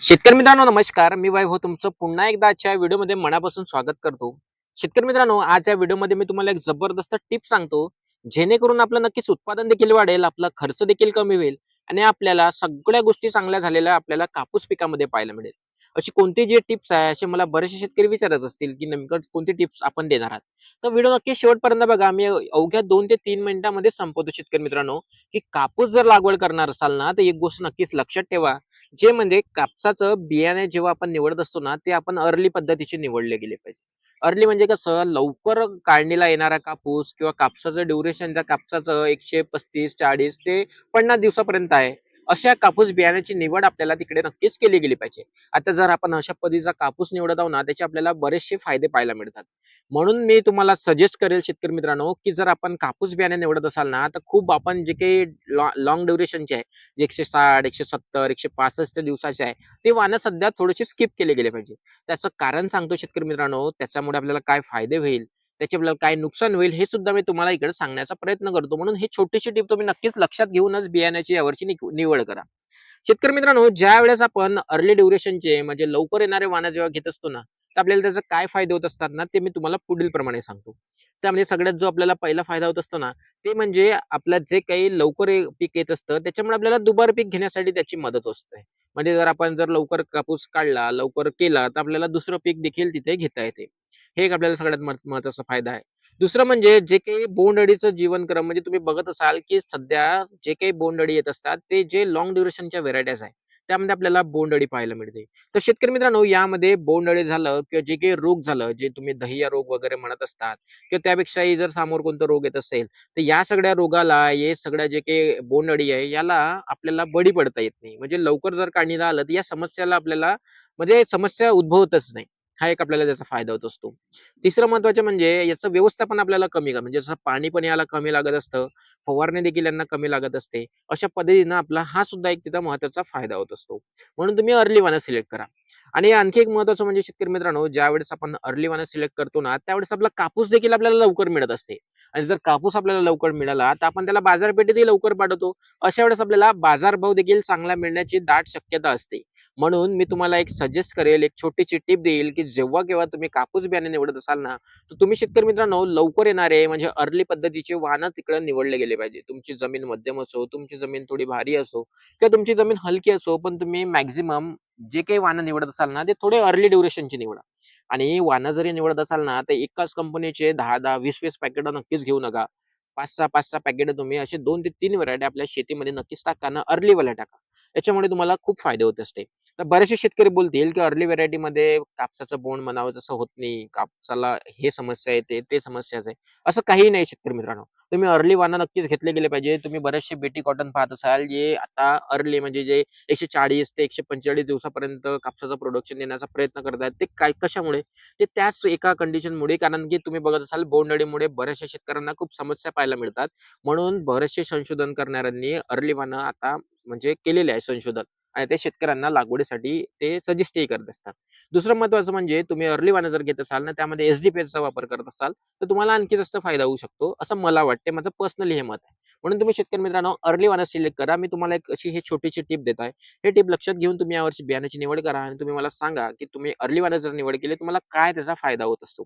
शेतकरी मित्रांनो नमस्कार. मी वैभव हो तुमचं. पुन्हा एकदा आजच्या व्हिडिओमध्ये मनापासून स्वागत करतो. शेतकरी मित्रांनो आज या व्हिडिओमध्ये मी तुम्हाला एक जबरदस्त टिप सांगतो जेणेकरून आपलं नक्कीच उत्पादन देखील वाढेल आपला खर्च देखील कमी होईल आणि आपल्याला सगळ्या गोष्टी चांगल्या झालेल्या आपल्याला कापूस पिकामध्ये पाहायला मिळेल. अशी कोणती जे टिप्स आहे असे मला बरेचसे शेतकरी विचारत असतील की नेमकं कोणती टिप्स आपण देणार आहात. तर व्हिडिओ नक्की शेवटपर्यंत बघा. मी अवघ्या दोन ते तीन मिनिटांमध्ये संपवतो शेतकरी मित्रांनो की कापूस जर लागवड करणार असाल ना तर एक गोष्ट नक्कीच लक्षात ठेवा. जे म्हणजे कापसाचं बियाणे जेव्हा आपण निवडत असतो ना ते आपण अर्ली पद्धतीचे निवडले गेले पाहिजे. अर्ली म्हणजे कसं लवकर काढणीला येणारा कापूस किंवा कापसाचं ड्युरेशन ज्या कापसाचं एकशे पस्तीस चाळीस ते पन्नास दिवसापर्यंत आहे अशा कापूस बियाण्याची निवड आपल्याला तिकडे नक्कीच केली गेली पाहिजे. आता जर आपण अशा पद्धतीचा कापूस निवडत आहोत ना त्याचे आपल्याला बरेचसे फायदे पाहायला मिळतात. म्हणून मी तुम्हाला सजेस्ट करेल शेतकरी मित्रांनो की जर आपण कापूस बियाणे निवडत असाल ना तर खूप आपण जे काही लॉंग ड्युरेशनचे आहे जे एकशे साठ एकशे सत्तर एकशे पासष्ट दिवसाचे आहे ते वाहनं सध्या थोडेसे स्किप केले गेले पाहिजे. त्याचं कारण सांगतो शेतकरी मित्रांनो त्याच्यामुळे आपल्याला काय फायदे होईल त्याचे आपल्याला काय नुकसान होईल हे सुद्धा मी तुम्हाला इकडे सांगण्याचा प्रयत्न करतो. म्हणून हे छोटीशी टीप तुम्ही नक्कीच लक्षात घेऊनच बियाण्याची यावरची निवड करा. शेतकरी मित्रांनो ज्या वेळेस आपण अर्ली ड्युरेशनचे म्हणजे लवकर येणारे वाहनं जेव्हा घेत असतो ना तर आपल्याला त्याचे काय फायदे होत असतात ना ते मी तुम्हाला पुढील प्रमाणे सांगतो. त्यामध्ये सगळ्यात जो आपल्याला पहिला फायदा होत असतो ना ते म्हणजे आपलं जे काही लवकर पीक येत असतं त्याच्यामुळे आपल्याला दुबार पीक घेण्यासाठी त्याची मदत असते. म्हणजे जर आपण जर लवकर कापूस काढला लवकर केला तर आपल्याला दुसरं पीक देखील तिथे घेता येते. हे एक आपल्याला सगळ्यात महत्त्वाचा फायदा आहे. दुसरं म्हणजे जे काही बोंडअळीचं जीवनक्रम म्हणजे तुम्ही बघत असाल की सध्या जे काही बोंडअळी येत असतात ते जे लॉंग ड्युरेशनच्या व्हेरायटीज आहे त्यामध्ये आपल्याला बोंडअळी पाहायला मिळते. तर शेतकरी मित्रांनो यामध्ये बोंडअळी झालं किंवा जे काही रोग झालं जे तुम्ही दहिया रोग वगैरे म्हणत असतात किंवा त्यापेक्षाही जर समोर कोणतं रोग येत असेल तर या सगळ्या रोगाला हे सगळ्या जे काही बोंडअळी आहे याला आपल्याला बळी पडता येत नाही. म्हणजे लवकर जर काढणीला आलं तर या समस्याला आपल्याला म्हणजे समस्या उद्भवतच नाही. हा एक आपल्याला त्याचा फायदा होत असतो. तिसरं महत्वाचं म्हणजे याचं व्यवस्थापन आपल्याला कमी का म्हणजे जसं पाणी पण याला कमी लागत असतं फवारणी देखील यांना कमी लागत असते अशा पद्धतीनं आपला हा सुद्धा एक तिथं महत्त्वाचा फायदा होत असतो. म्हणून तुम्ही अर्ली वाना सिलेक्ट करा. आणि आणखी एक महत्वाचं म्हणजे शेतकरी मित्रांनो ज्यावेळेस आपण अर्ली वाना सिलेक्ट करतो ना त्यावेळेस आपला कापूस देखील आपल्याला लवकर मिळत असते. आणि जर कापूस आपल्याला लवकर मिळाला तर आपण त्याला बाजारपेठेतही लवकर पाठवतो. अशा वेळेस आपल्याला बाजारभाव देखील चांगला मिळण्याची दाट शक्यता असते. म्हणून मी तुम्हाला एक सजेस्ट करेल एक छोटीशी टिप देईल की जेव्हा केव्हा तुम्ही कापूस बियाणे निवडत असाल ना तर तुम्ही शेतकरी मित्रांनो लवकर येणारे म्हणजे अर्ली पद्धतीचे वाहनं तिकडे निवडले गेले पाहिजे. तुमची जमीन मध्यम असो तुमची जमीन थोडी भारी असो किंवा तुमची जमीन हलकी असो पण तुम्ही मॅक्झिमम जे काही वाहनं निवडत असाल ना ते थोडे अर्ली ड्युरेशनचे निवडा. आणि वाहनं जरी निवडत असाल ना तर एकाच कंपनीचे दहा दहा वीस वीस पॅकेट नक्कीच घेऊ नका. पाच सहा पाच सहा पॅकेट तुम्ही असे दोन ते तीन व्हरायटी आपल्या शेतीमध्ये नक्कीच टाका ना अर्लीवाल्या टाका. याच्यामुळे तुम्हाला खूप फायदे होत असते तर बरेचसे शेतकरी बोलतील की अर्ली व्हेरायटीमध्ये कापसाचं बोंड म्हणावं तसं होत नाही. कापसाला हे समस्या येते ते समस्याच आहे. असं काही नाही शेतकरी मित्रांनो. तुम्ही अर्ली वाना नक्कीच घेतले गेले पाहिजे. तुम्ही बरेचसे बेटी कॉटन पाहत असाल जे आता अर्ली म्हणजे जे एकशे चाळीस ते एकशे पंचेचाळीस दिवसापर्यंत कापसाचं प्रोडक्शन देण्याचा प्रयत्न करत आहेत ते काय कशामुळे? ते त्याच एका कंडिशनमुळे कारण की तुम्ही बघत असाल बोंडअळीमुळे बऱ्याचशा शेतकऱ्यांना खूप समस्या पाहायला मिळतात. म्हणून बरेचसे संशोधन करणाऱ्यांनी अर्ली वाना आता म्हणजे केलेले आहे संशोधन. आणि ते शेतकऱ्यांना लागवडीसाठी ते सजेस्टही करत असतात. दुसरं महत्वाचं म्हणजे तुम्ही अर्ली वाना जर घेत असाल ना त्यामध्ये चा वापर करत असाल तर तुम्हाला आणखी जास्त फायदा होऊ शकतो असं मला वाटते माझं पर्सनली हे मत आहे. म्हणून तुम्ही शेतकरी मित्रांनो अर्ली वाना सिलेक्ट करा. मी तुम्हाला एक अशी ही छोटीशी टीप देत आहे. हे टिप लक्षात घेऊन तुम्ही यावर्षी बियाण्याची निवड करा आणि तुम्ही मला सांगा की तुम्ही अर्ली वाना जर निवड केली तुम्हाला काय त्याचा फायदा होत असतो?